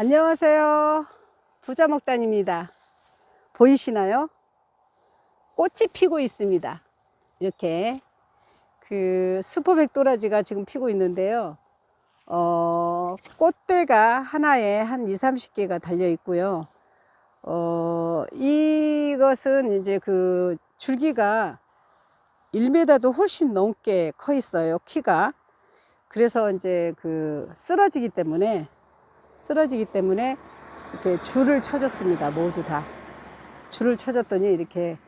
안녕하세요. 부자목단입니다. 보이시나요? 꽃이 피고 있습니다. 이렇게 그 수포백도라지가 지금 피고 있는데요. 어, 꽃대가 하나에 한 2, 30개가 달려 있고요. 어, 이것은 이제 그 줄기가 1m도 훨씬 넘게 커 있어요. 키가. 그래서 이제 그 쓰러지기 때문에 쓰러지기 때문에 이렇게 줄을 쳐줬습니다. 모두 다. 줄을 쳐줬더니 이렇게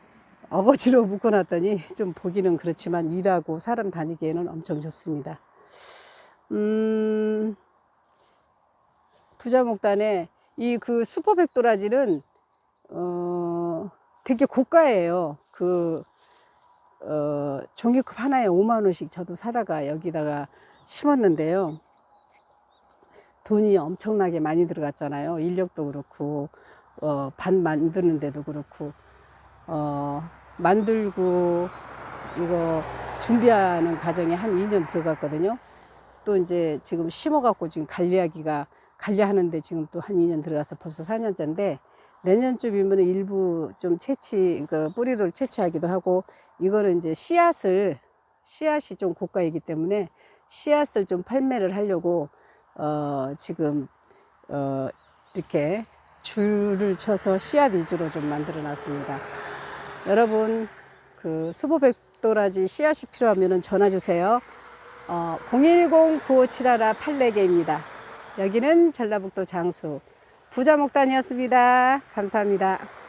어거지로 묶어놨더니 좀 보기는 그렇지만 일하고 사람 다니기에는 엄청 좋습니다. 음, 부자목단에 이 그 수포백도라지는 어, 되게 고가예요. 그 어, 종이컵 하나에 5만 원씩 저도 사다가 여기다가 심었는데요. 돈이 엄청나게 많이 들어갔잖아요. 인력도 그렇고, 어, 밭 만드는데도 그렇고, 어, 만들고, 이거 준비하는 과정에 한 2년 들어갔거든요. 또 이제 지금 심어갖고 지금 관리하기가, 관리하는데 지금 또 한 2년 들어가서 벌써 4년째인데, 내년쯤이면 일부 좀 채취, 그 뿌리를 채취하기도 하고, 이거를 이제 씨앗을, 씨앗이 좀 고가이기 때문에 씨앗을 좀 판매를 하려고 어, 지금 어, 이렇게 줄을 쳐서 씨앗 위주로 좀 만들어 놨습니다. 여러분 그 수보백도라지 씨앗이 필요하면 전화 주세요. 어, 010-9571-84개입니다. 여기는 전라북도 장수 부자목단이었습니다. 감사합니다.